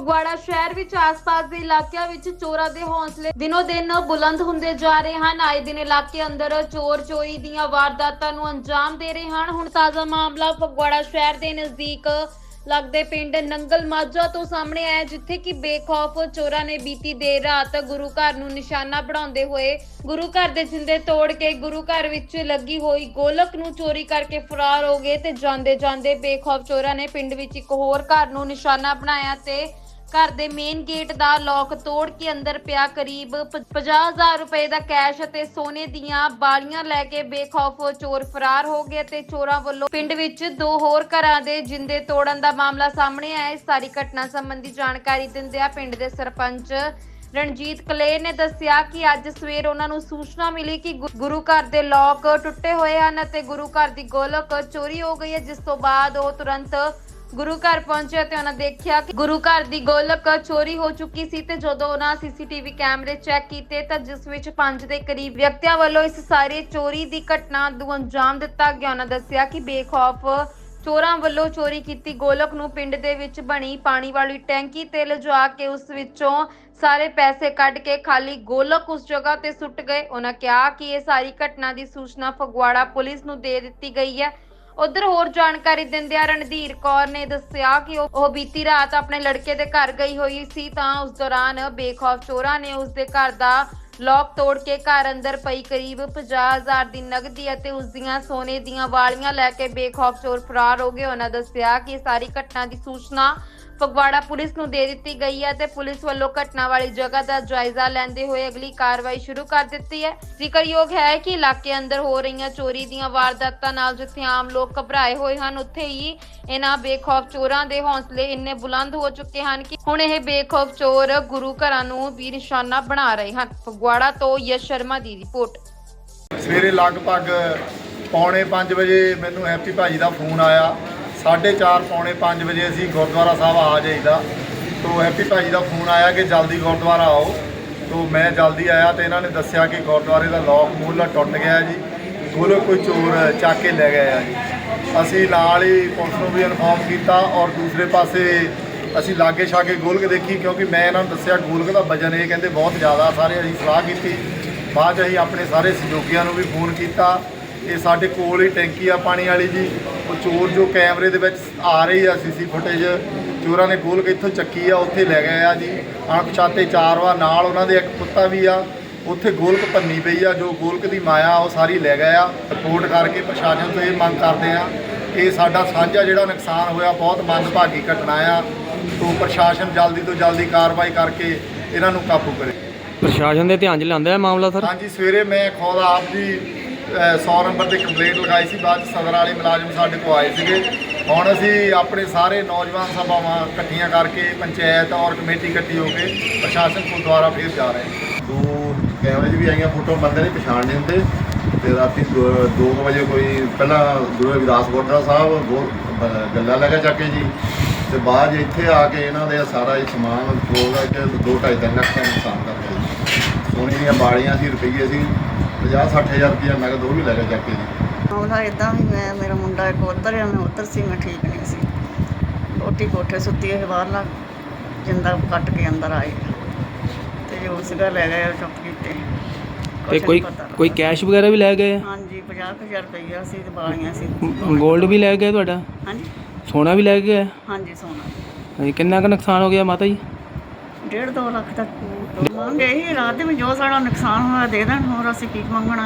ਫਗਵਾੜਾ ਸ਼ਹਿਰ ਵਿੱਚ ਆਸ-ਪਾਸ ਦੇ ਇਲਾਕਿਆਂ ਵਿੱਚ ਚੋਰਾਂ ਦੇ ਹੌਸਲੇ ਦਿਨੋ ਦਿਨ ਬੁਲੰਦ ਹੁੰਦੇ ਜਾ ਰਹੇ ਹਨ। ਆਏ ਦਿਨ ਇਲਾਕੇ ਅੰਦਰ ਚੋਰ ਚੋਰੀ ਦੀਆਂ ਵਾਰਦਾਤਾਂ ਨੂੰ ਅੰਜਾਮ ਦੇ ਰਹੇ ਹਨ। ਹੁਣ ਤਾਜ਼ਾ ਮਾਮਲਾ ਫਗਵਾੜਾ ਸ਼ਹਿਰ ਦੇ ਨਜ਼ਦੀਕ ਲੱਗਦੇ ਪਿੰਡ ਨੰਗਲ ਮਾਝਾ ਤੋਂ ਸਾਹਮਣੇ ਆਇਆ ਜਿੱਥੇ ਕਿ ਬੇਖੌਫ ਚੋਰਾਂ ਨੇ ਬੀਤੀ ਦੇਰ ਰਾਤ ਗੁਰੂ ਘਰ ਨੂੰ ਨਿਸ਼ਾਨਾ ਬਣਾਉਂਦੇ ਹੋਏ ਗੁਰੂ ਘਰ ਦੇ ਜਿੰਦੇ ਤੋੜ ਕੇ ਗੁਰੂ ਘਰ ਵਿੱਚ ਲੱਗੀ ਹੋਈ ਗੋਲਕ ਨੂੰ ਚੋਰੀ ਕਰਕੇ ਫਰਾਰ ਹੋ ਗਏ ਤੇ ਜਾਂਦੇ ਜਾਂਦੇ ਬੇਖੌਫ ਚੋਰਾਂ ਨੇ ਪਿੰਡ ਵਿੱਚ ਇੱਕ ਹੋਰ ਘਰ ਨੂੰ ਨਿਸ਼ਾਨਾ ਬਣਾਇਆ ਤੇ ਘਰ ਦੇ ਮੇਨ ਗੇਟ ਦਾ ਲੋਕ ਤੋੜ ਕੇ ਅੰਦਰ ਪਿਆ ਕਰੀਬ 50000 ਰੁਪਏ ਦਾ ਕੈਸ਼ ਅਤੇ ਸੋਨੇ ਦੀਆਂ ਬਾਲੀਆਂ ਲੈ ਕੇ ਬੇਖੌਫ ਚੋਰ ਫਰਾਰ ਹੋ ਗਏ ਤੇ ਚੋਰਾਂ ਵੱਲੋਂ ਪਿੰਡ ਵਿੱਚ ਦੋ ਹੋਰ ਘਰਾਂ ਦੇ ਜਿੰਦੇ ਤੋੜਨ ਦਾ ਮਾਮਲਾ ਸਾਹਮਣੇ ਆਇਆ। ਇਸ ਸਾਰੀ ਘਟਨਾ ਸੰਬੰਧੀ ਜਾਣਕਾਰੀ ਦਿੰਦਿਆਂ ਪਿੰਡ ਦੇ ਸਰਪੰਚ ਰਣਜੀਤ ਕਲੇਰ ਨੇ ਦੱਸਿਆ ਕਿ ਅੱਜ ਸਵੇਰ ਉਹਨਾਂ ਨੂੰ ਸੂਚਨਾ ਮਿਲੀ ਕਿ ਗੁ- ਗੁਰੂ ਘਰ ਦੇ ਲੋਕ ਟੁੱਟੇ ਹੋਏ ਹਨ ਅਤੇ ਗੁਰੂ ਘਰ ਦੀ ਗੋਲਕ ਚੋਰੀ ਹੋ ਗਈ ਹੈ, ਜਿਸ ਤੋਂ ਬਾਅਦ ਉਹ ਤੁਰੰਤ ਗੁਰੂ ਘਰ ਪਹੁੰਚੇ ਤੇ ਉਹਨਾਂ ਦੇਖਿਆ ਕਿ ਗੁਰੂ ਘਰ ਦੀ ਗੋਲਕ ਚੋਰੀ ਹੋ ਚੁੱਕੀ ਸੀ ਤੇ ਜਦੋਂ ਉਹਨਾਂ ਸੀਸੀਟੀਵੀ ਕੈਮਰੇ ਚੈੱਕ ਕੀਤੇ ਤਾਂ ਜਿਸ ਵਿੱਚ ਪੰਜ ਦੇ ਕਰੀਬ ਵਿਅਕਤੀਆਂ ਵੱਲੋਂ ਇਸ ਸਾਰੇ ਚੋਰੀ ਦੀ ਘਟਨਾ ਨੂੰ ਅੰਜਾਮ ਦਿੱਤਾ ਗਿਆ, ਉਹਨਾਂ ਦੱਸਿਆ ਕਿ ਬੇਖੌਫ ਚੋਰਾਂ ਵੱਲੋਂ ਚੋਰੀ ਕੀਤੀ ਗੋਲਕ ਨੂੰ ਪਿੰਡ ਦੇ ਵਿੱਚ ਬਣੀ ਪਾਣੀ ਵਾਲੀ ਟੈਂਕੀ ਤੇ ਲਿਜਾ ਕੇ ਉਸ ਵਿੱਚੋਂ ਸਾਰੇ ਪੈਸੇ ਕੱਢ ਕੇ ਖਾਲੀ ਗੋਲਕ ਉਸ ਜਗ੍ਹਾ ਤੇ ਸੁੱਟ ਗਏ। ਉਹਨਾਂ ਕਿਹਾ ਕਿ ਇਹ ਸਾਰੀ ਘਟਨਾ ਦੀ ਸੂਚਨਾ ਫਗਵਾੜਾ ਪੁਲਿਸ ਨੂੰ ਦੇ ਦਿੱਤੀ ਗਈ ਹੈ। ਉਧਰ ਹੋਰ ਜਾਣਕਾਰੀ ਦਿੰਦਿਆਂ ਰਣਧੀਰ ਕੌਰ ਨੇ ਦੱਸਿਆ ਕਿ ਉਹ ਬੀਤੀ ਰਾਤ ਆਪਣੇ ਲੜਕੇ ਦੇ ਘਰ ਗਈ ਹੋਈ ਸੀ, ਤਾਂ ਉਸ ਦੌਰਾਨ ਬੇਖੌਫ ਚੋਰਾਂ ਨੇ ਉਸ ਦੇ ਘਰ ਦਾ ਲੋਕ ਤੋੜ ਕੇ ਘਰ ਅੰਦਰ ਪਈ ਕਰੀਬ 50000 ਦੀ ਨਗਦੀ ਅਤੇ ਉਸ ਦੀਆਂ ਸੋਨੇ ਦੀਆਂ ਵਾਲੀਆਂ ਲੈ ਕੇ ਬੇਖੌਫ ਚੋਰ ਫਰਾਰ ਹੋ ਗਏ। ਉਹਨਾਂ ਦੱਸਿਆ ਕਿ ਸਾਰੀ ਘਟਨਾ ਦੀ ਸੂਚਨਾ ਫਗਵਾੜਾ ਪੁਲਿਸ ਨੂੰ ਦੇ ਦਿੱਤੀ ਗਈ ਹੈ ਤੇ ਪੁਲਿਸ ਵੱਲੋਂ ਘਟਨਾ ਵਾਲੀ ਜਗ੍ਹਾ ਦਾ ਜਾਇਜ਼ਾ ਲੈਂਦੇ ਹੋਏ ਅਗਲੀ ਕਾਰਵਾਈ ਸ਼ੁਰੂ ਕਰ ਦਿੱਤੀ ਹੈ। ਜ਼ਿਕਰਯੋਗ ਹੈ ਕਿ ਇਲਾਕੇ ਅੰਦਰ ਹੋ ਰਹੀਆਂ ਚੋਰੀ ਦੀਆਂ ਵਾਰਦਾਤਾਂ ਨਾਲ ਜਿੱਥੇ ਆਮ ਲੋਕ ਘਬਰਾਏ ਹੋਏ ਹਨ, ਉੱਥੇ ਹੀ ਇਹਨਾਂ ਬੇਖੌਫ ਚੋਰਾਂ ਦੇ ਹੌਸਲੇ ਇੰਨੇ ਬੁਲੰਦ ਹੋ ਚੁੱਕੇ ਹਨ ਕਿ ਹੁਣ ਇਹ ਬੇਖੌਫ ਚੋਰ ਗੁਰੂ ਘਰਾਂ ਨੂੰ ਵੀ ਨਿਸ਼ਾਨਾ ਬਣਾ ਰਹੇ ਹਨ। ਫਗਵਾੜਾ ਤੋਂ ਯਸ਼ ਸ਼ਰਮਾ ਦੀ ਰਿਪੋਰਟ। ਸਵੇਰੇ ਲਗਭਗ ਪੌਣੇ 5 ਵਜੇ ਮੈਨੂੰ ਹੈਪੀ ਭਾਜੀ ਦਾ ਫੋਨ ਆਇਆ 4:30 ਪੌਣੇ 5 ਵਜੇ ਅਸੀਂ ਗੁਰਦੁਆਰਾ ਸਾਹਿਬ ਆ ਜਾਈਦਾ। ਤੋਂ ਹੈਪੀ ਭਾਜੀ ਦਾ ਫੋਨ ਆਇਆ ਕਿ ਜਲਦੀ ਗੁਰਦੁਆਰਾ ਆਓ। ਤੋਂ ਮੈਂ ਜਲਦੀ ਆਇਆ ਤੇ ਇਹਨਾਂ ਨੇ ਦੱਸਿਆ ਕਿ ਗੁਰਦੁਆਰੇ ਦਾ ਲੋਕ ਮੂਹਲਾ ਟੁੱਟ ਗਿਆ ਜੀ। ਕੋਲੋਂ ਕੋਈ ਚੋਰ ਚੱਕ ਕੇ ਲੈ ਗਏ ਆ ਜੀ। ਅਸੀਂ ਨਾਲ ਹੀ ਪੁਲਿਸ ਨੂੰ ਵੀ ਇਨਫੋਰਮ ਕੀਤਾ ਔਰ ਦੂਸਰੇ ਪਾਸੇ ਅਸੀਂ ਲਾਗੇ ਛਾਗੇ ਗੋਲਕ ਦੇਖੀ ਕਿਉਂਕਿ ਮੈਂ ਇਹਨਾਂ ਨੂੰ ਦੱਸਿਆ ਗੋਲਕ ਦਾ ਵਜਨ ਇਹ ਕਹਿੰਦੇ ਬਹੁਤ ਜ਼ਿਆਦਾ ਸਾਰੇ ਅਸੀਂ ਸਲਾਹ ਕੀਤੀ। ਬਾਅਦ 'ਚ ਅਸੀਂ ਆਪਣੇ ਸਾਰੇ ਸਹਿਯੋਗੀਆਂ ਨੂੰ ਵੀ ਫੋਨ ਕੀਤਾ। ਇਹ ਸਾਡੇ ਕੋਲ ਹੀ ਟੈਂਕੀ ਆ ਪਾਣੀ ਵਾਲੀ ਜੀ। ਉਹ ਚੋਰ ਜੋ ਕੈਮਰੇ ਦੇ ਵਿੱਚ ਆ ਰਹੀ ਆ ਸੀਸੀ ਫੁਟੇਜ ਚੋਰਾਂ ਨੇ ਗੋਲਕ ਇੱਥੋਂ ਚੱਕੀ ਆ ਉੱਥੇ ਲੈ ਗਏ ਆ ਜੀ। ਅਣਪਛਾਤੇ ਚਾਰ ਵਾ ਨਾਲ ਉਹਨਾਂ ਦੇ ਇੱਕ ਕੁੱਤਾ ਵੀ ਆ। ਉੱਥੇ ਗੋਲਕ ਭੰਨੀ ਪਈ ਆ ਜੋ ਗੋਲਕ ਦੀ ਮਾਇਆ ਉਹ ਸਾਰੀ ਲੈ ਗਏ ਆ। ਰਿਪੋਰਟ ਕਰਕੇ ਪ੍ਰਸ਼ਾਸਨ ਤੋਂ ਇਹ ਮੰਗ ਕਰਦੇ ਆ ਕਿ ਸਾਡਾ ਸਾਂਝਾ ਜਿਹੜਾ ਨੁਕਸਾਨ ਹੋਇਆ ਬਹੁਤ ਮੰਦਭਾਗੀ ਘਟਨਾ ਆ। ਤੋਂ ਪ੍ਰਸ਼ਾਸਨ ਜਲਦੀ ਤੋਂ ਜਲਦੀ ਕਾਰਵਾਈ ਕਰਕੇ ਇਹਨਾਂ ਨੂੰ ਕਾਬੂ ਕਰੇ। ਪ੍ਰਸ਼ਾਸਨ ਦੇ ਧਿਆਨ 'ਚ ਲਿਆਂਦਾ ਹੈ ਮਾਮਲਾ ਸਰ? ਹਾਂਜੀ ਸਵੇਰੇ ਮੈਂ ਖੁਦ ਆਪ ਜੀ 100 ਨੰਬਰ ਤੇ ਕੰਪਲੇਂਟ ਲਗਾਈ ਸੀ, ਬਾਅਦ 'ਚ ਸਦਰ ਵਾਲੇ ਮੁਲਾਜ਼ਮ ਸਾਡੇ ਕੋਲ ਆਏ ਸੀਗੇ। ਹੁਣ ਅਸੀਂ ਆਪਣੇ ਸਾਰੇ ਨੌਜਵਾਨ ਸਭਾਵਾਂ ਇਕੱਠੀਆਂ ਕਰਕੇ ਪੰਚਾਇਤ ਔਰ ਕਮੇਟੀ ਇਕੱਠੀ ਹੋ ਕੇ ਪ੍ਰਸ਼ਾਸਨ ਕੋਲ ਦੁਆਰਾ ਫਿਰ ਜਾ ਰਹੇ ਹਾਂ। ਦੋ ਕੈਮਰੇ 'ਚ ਵੀ ਆਈਆਂ ਫੋਟੋ, ਬੰਦੇ ਨਹੀਂ ਪਛਾਣ ਨਹੀਂ ਹੁੰਦੇ। ਤੇ ਰਾਤੀ 2 ਵਜੇ ਕੋਈ, ਪਹਿਲਾਂ ਗੁਰੂ ਰਵਿਦਾਸ ਗੋਟਰਾ ਸਾਹਿਬ ਬਹੁਤ ਗੱਲਾਂ ਲੱਗਾ ਚੱਕ ਕੇ ਜੀ। ਤੇ ਬਾਅਦ 'ਚ ਇੱਥੇ ਆ ਕੇ ਇਹਨਾਂ ਦੇ ਸਾਰਾ ਇਹ ਸਮਾਨ ਖੋਲ੍ਹ ਕੇ 2.5 ਲੱਖ ਦਾ ਨੁਕਸਾਨ ਕਰ ਗਿਆ ਸੋਨੇ ਦੀਆਂ ਬਾਲੀਆਂ ਸੀ, ਰੁਪਈਏ ਸੀ। 50 ਹਜ਼ਾਰ ਰੁਪਈਆ ਨਗਦ ਉਹ ਵੀ ਲੈ ਕੇ ਚੱਕ ਕੇ ਜੀ। ਮਾਮਲਾ ਇਦਾਂ ਵੀ ਮੈਂ ਮੇਰਾ ਮੁੰਡਾ ਇੱਕ ਉੱਧਰ ਆ ਮੈਂ ਉੱਧਰ ਸੀ ਮੈਂ ਠੀਕ ਨਹੀਂ ਸੀ। ਰੋਟੀ ਕੋਠੇ ਸੁੱਤੀ ਇਹ ਬਾਹਰਲਾ ਜਿੰਦਾ ਕੱਟ ਕੇ ਅੰਦਰ ਆਏ। ਤੇ ਜੋ ਸੀਗਾ ਲੈ ਗਏ ਚੁੱਪ ਕੀਤੇ। ਤੇ ਕੁਛ ਕੋਈ ਨੀ ਪਤਾ। ਕੋਈ ਕੈਸ਼ ਵਗੈਰਾ ਵੀ ਲੈ ਗਏ? ਆ? ਹਾਂਜੀ 50000 ਰੁਪਈਆ ਸੀ ਤੇ ਬਾਲੀਆਂ ਸੀ। ਗੋਲਡ ਵੀ ਲੈ ਗਏ ਤੁਹਾਡਾ? ਹਾਂਜੀ। ਸੋਨਾ ਵੀ ਲੈ ਗਏ? ਆ? ਹਾਂਜੀ ਸੋਨਾ। ਹਾਂਜੀ ਕਿੰਨਾ ਕੁ ਨੁਕਸਾਨ ਹੋ ਗਿਆ ਮਾਤਾ ਜੀ? ਡੇਢ ਦੋ ਲੱਖ ਤੱਕ ਮੰਗ ਇਹੀ ਰਾਤ ਦੇ ਵਿੱਚ ਜੋ ਸਾਡਾ ਨੁਕਸਾਨ ਹੋਇਆ ਦੇ ਦੇਣ, ਹੋਰ ਅਸੀਂ ਕੀ ਮੰਗਣਾ?